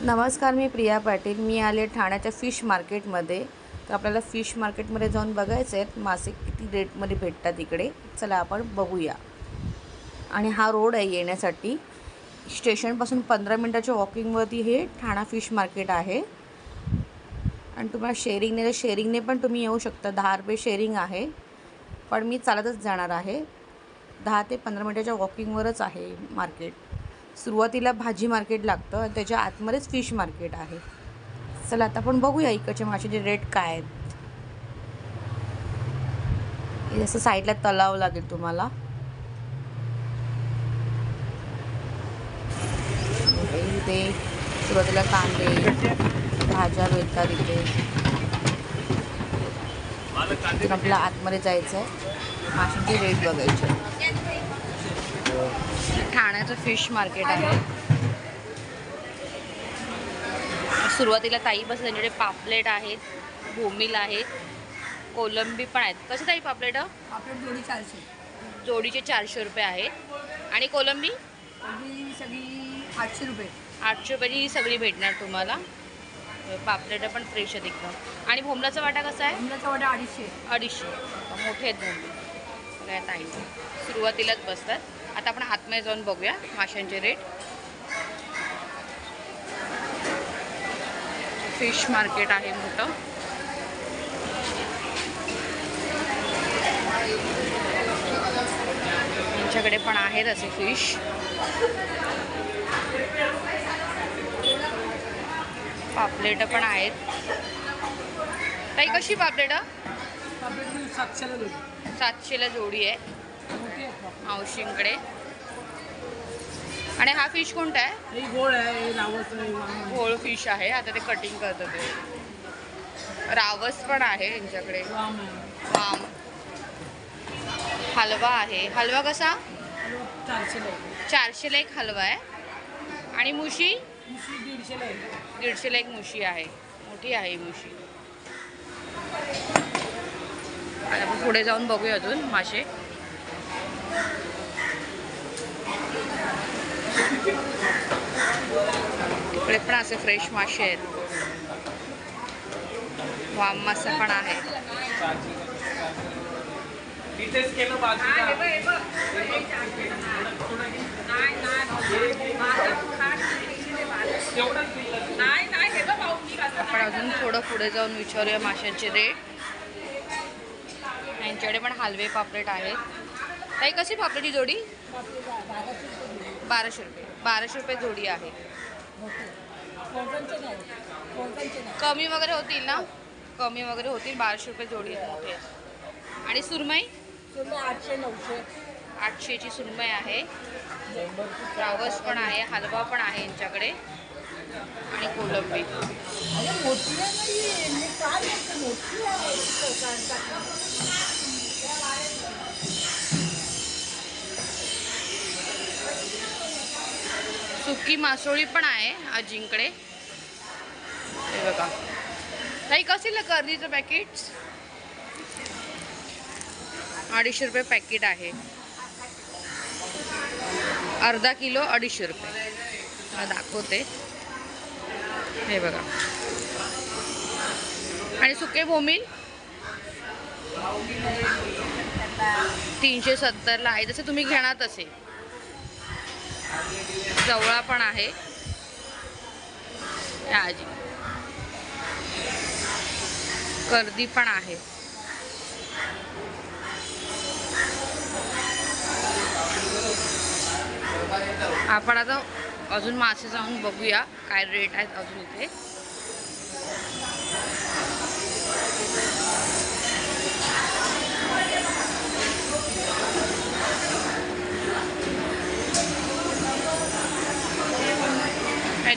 नमस्कार मी प्रिया पाटील. मी आले ठाण्याच्या फिश मार्केटमध्ये. तर आपल्याला फिश मार्केटमध्ये जाऊन बघायचं आहेत मासे किती रेटमध्ये भेटतात इकडे? चला आपण बघूया. आणि हा रोड आहे येण्यासाठी. स्टेशनपासून पंधरा मिनटाच्या वॉकिंगवरती हे ठाणा फिश मार्केट आहे. आणि तुम्हाला शेअरिंगने तर शेअरिंगने पण तुम्ही येऊ शकता. दहा रुपये शेअरिंग आहे. पण मी चालतच जाणार आहे. दहा ते पंधरा मिनटाच्या वॉकिंगवरच आहे मार्केट. सुरुवातीला भाजी मार्केट लागतं आणि त्याच्या आतमध्येच फिश मार्केट आहे. चला आता आपण बघूया इकडचे माशाचे रेट काय आहेत. जसं साईडला तलाव लागेल तुम्हाला. इथे सुरुवातीला कांदे भाज्या मिळतात इथे. आपल्याला आतमध्ये जायचं आहे माशांचे रेट बघायचे. ठाण्याचं फिश मार्केट आहे. सुरुवातीला ताई बस त्यांच्याकडे पापलेट आहेत भोमिल आहेत कोलंबी पण आहेत. कसे ताई पापलेट? आपल्या जोडी चारशे. जोडीचे चारशे रुपये आहेत. आणि कोलंबी? सगळी आठशे रुपये. आठशे रुपयाची ही सगळी भेटणार तुम्हाला. पापलेट पण फ्रेश आहेत एकदम. आणि भोमलाचा वाटा कसा आहे? आंब्याचा वाटा अडीचशे. अडीचशे. मोठे आहेत भोंबी सगळ्या ताई सुरुवातीलाच बसतात. आता आपण आतमध्ये जाऊन बघूया माशांचे रेट. फिश मार्केट आहे मोठं. यांच्याकडे पण आहेत असे फिश. पापलेट पण आहेत. ताई कशी पापलेट? आपल्याकडे सातशेला जोडी आहे. मावशींकडे. आणि हा फिश कोणता आहे? गोळ फिश आहे आता ते कटिंग करतात ते. रावस पण आहे यांच्याकडे. वाम हलवा आहे. हलवा कसा? चारशेला एक हलवा आहे. आणि मुशी? दीडशेला एक मुशी आहे. मोठी आहे मुशी. आणि आपण पुढे जाऊन बघूया अजून मासे. इकडे पण असे फ्रेश मासे आहेत. वाम मासा पण आहे आपण अजून थोडं पुढे जाऊन विचारूया माशांचे रेट यांच्याकडे पण हलवे पापलेट आहेत. ताई कशी पापडीची जोडी? बाराशे रुपये. बाराशे रुपये जोडी आहे. कमी वगैरे होतील ना? कमी वगैरे होतील बाराशे रुपये जोडी आहेत मोठे. आणि सुरमई? आठशे नऊशे आठशेची सुरमई आहे. रावस पण आहे हलवा पण आहे यांच्याकडे. आणि कोलंबी. सुकी मासोळी पण आहे आजींकडे. हे बघा. ताई कसे कर्दीचं पॅकेट अडीचशे रुपये पॅकेट आहे. अर्धा किलो अडीचशे रुपये. दाखवते. हे बघा. आणि सुके भोमील तीनशे सत्तरला आहे. जसं तुम्ही घेणार तसे. जवळा पण आहे. आजी. गर्दी पण आहे. आपण आता अजून मासे जाऊन बघूया काय रेट आहेत अजून इथे.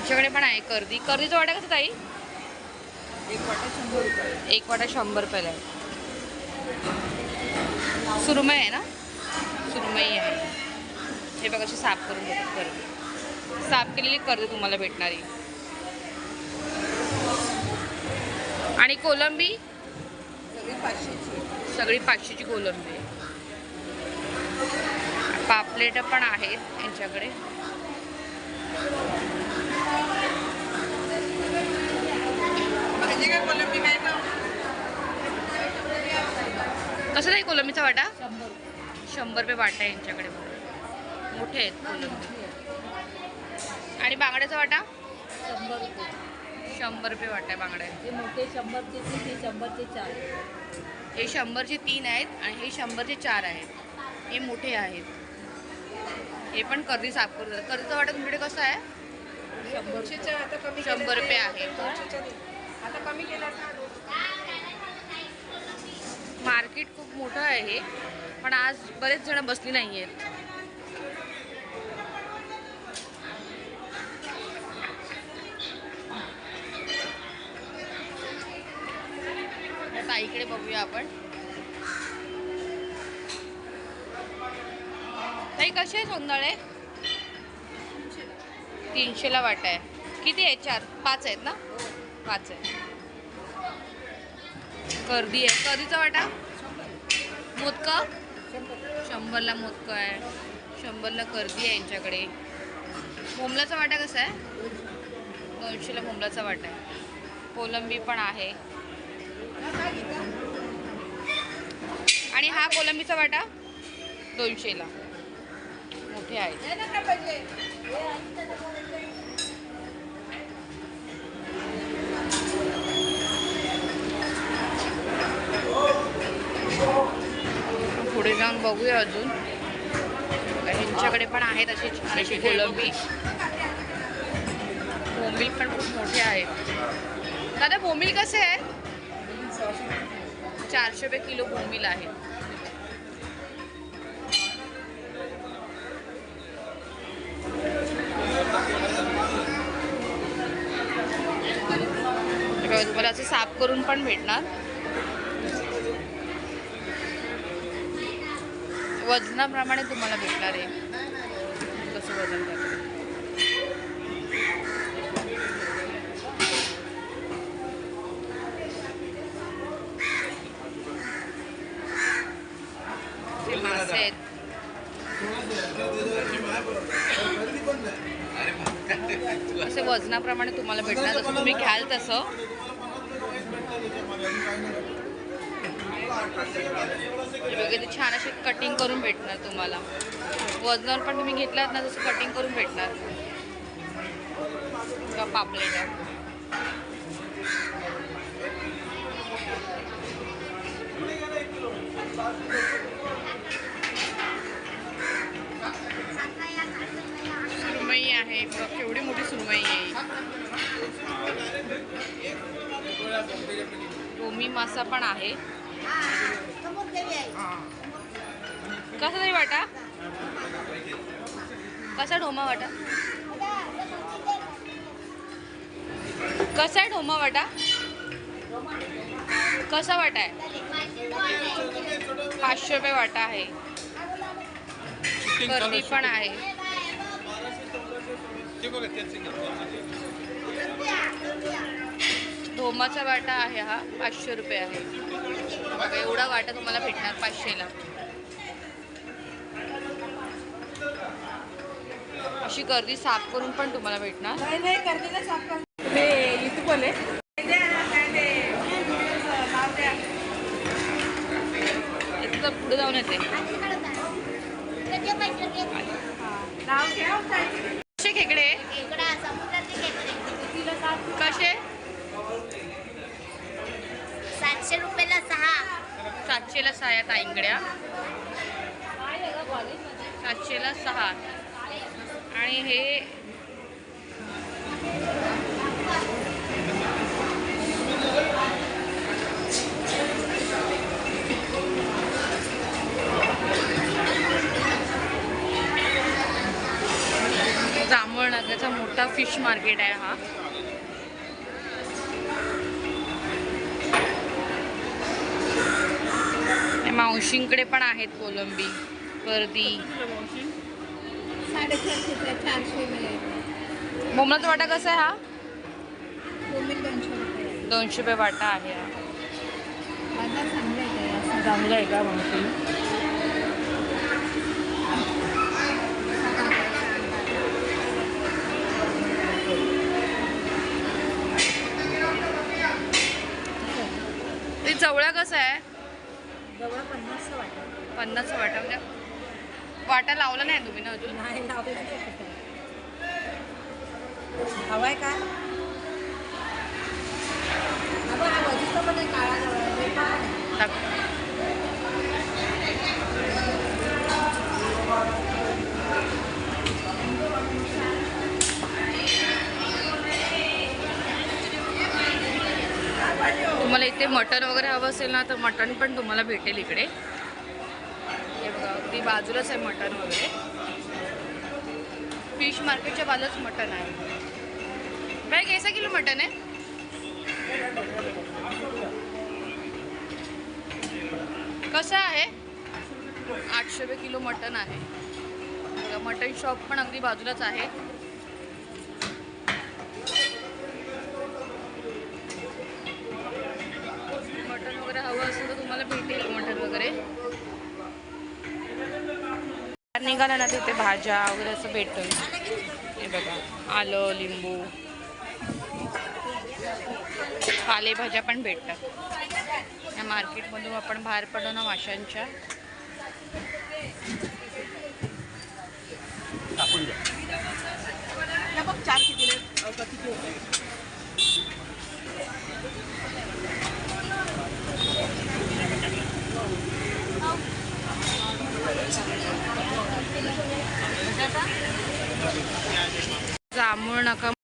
त्यांच्याकडे पण आहे कर्दी. कर्दीचा वाटा कसं ताई? एक वाटा शंभर रुपये एक वाटा शंभर रुपयाला आहे. सुरमई आहे ना? सुरमई आहे. हे बघा अशी साफ करून देतात कर्दी. साफ केलेली कर्दी तुम्हाला भेटणारी आणि कोलंबी? सगळी पाचशेची सगळी पाचशेची कोलंबी पापलेट पण आहेत यांच्याकडे. कसं आहे कोलंबीचा वाटा? शंभर रुपये वाटा आहे यांच्याकडे. मोठे आहेत कोलंबी. आणि बांगड्याचा वाटा? शंभर रुपये शंभर रुपये वाटा आहे बांगड्या हे मोठे शंभरचे तीन शंभरचे चार. हे शंभरचे तीन आहेत आणि हे शंभरचे चार आहेत. हे मोठे आहेत. हे पण कर्दी साफ करू कर्दीचा वाटा तुमच्याकडे कसं आहे? शंभरचे चार आता कमी शंभर रुपये आहे. आता कमी केलं मार्केट खूप मोठं आहे. पण आज बरेच जण बसली नाही आहेत ताईकडे बघूया आपण. ताई कसे आहे सोंदाळे? तीनशेला वाटा आहे. किती आहे चार? पाच आहेत ना? पाच आहे. कर्दी आहे. कर्दीचा वाटा? मोदक? शंभरला मोदक आहे. शंभरला कर्दी आहे यांच्याकडे. मोमलाचा वाटा कसा आहे? दोनशेला मोमलाचा वाटा आहे. कोलंबी पण आहे. आणि हा कोलंबीचा वाटा दोनशेला. मोठे आहेत. जाऊन बघूया अजून. ह्यांच्याकडे पण आहेत अशी छान अशी कोलंबी. बोंबील पण खूप मोठे आहेत. दादा बोंबील कसे आहे चारशे रुपये किलो बोंबील आहे. तुम्हाला असं साफ करून पण भेटणार. वजनाप्रमाणे तुम्हाला भेटणार आहे. कसं वजन करतो ते मासे आहेत असे वजनाप्रमाणे तुम्हाला भेटणार. जसं तुम्ही घ्याल तसं. बघा ते छान असे कटिंग करून भेटणार तुम्हाला. वजनावर पण तुम्ही घेतलात ना तसं कटिंग करून भेटणार. किंवा पापलेट सुरमई आहे. केवढी मोठी सुरमई आहे. टोमी मासा पण आहे. कसा तरी वाटा? कसा ढोमा वाटा? कसा आहे ढोमा वाटा? कसा वाटा आहे? पाचशे रुपये वाटा आहे. गर्दी पण आहे. ढोमाचा वाटा आहे हा पाचशे रुपये आहे. एवढा वाटा तुम्हाला भेटणार पाचशेला अशी गर्दी साफ करून पण तुम्हाला भेटणार. नाही नाही कर्दीला साफ कर ते इथं पुढे जाऊन येते. कसे खेकडे. कसे सातशे रुपयाला सहा सातशेला सहा आहेत आईंगड्या. सातशेला सहा. आणि हे जांभळनगरचा मोठा फिश मार्केट आहे हा. मावशींकडे पण आहेत कोलंबी गर्दी साडेचारशे चारशे बोमलाचा वाटा कसा आहे हा? दोनशे रुपये वाटा आहे हा. चांगला आहे काय असं चांगलं आहे का मावशी ते जवळा कसं आहे जवळ पन्नास वाटत पन्नास वाटा म्हणजे वाटा लावला नाही तुम्ही ना हवाय का? आहे तुम्हाला इथे मटण वगैरे हवं असेल ना तर मटण पण तुम्हाला भेटेल इकडे. हे बघा अगदी बाजूलाच आहे मटण वगैरे. फिश मार्केटच्या बाजूच मटन आहे. बाय कैसा किलो मटन आहे? कसं आहे? आठशे रुपये किलो मटन आहे. मटन शॉप पण अगदी बाजूलाच आहे. निघाला ना तिथे भाज्या वगैरे असं भेटतं हे बघा आलं लिंबू. पालेभाज्या पण भेटतात. या मार्केटमधून आपण बाहेर पडलो ना माशांच्या. चार जांभूळ नका.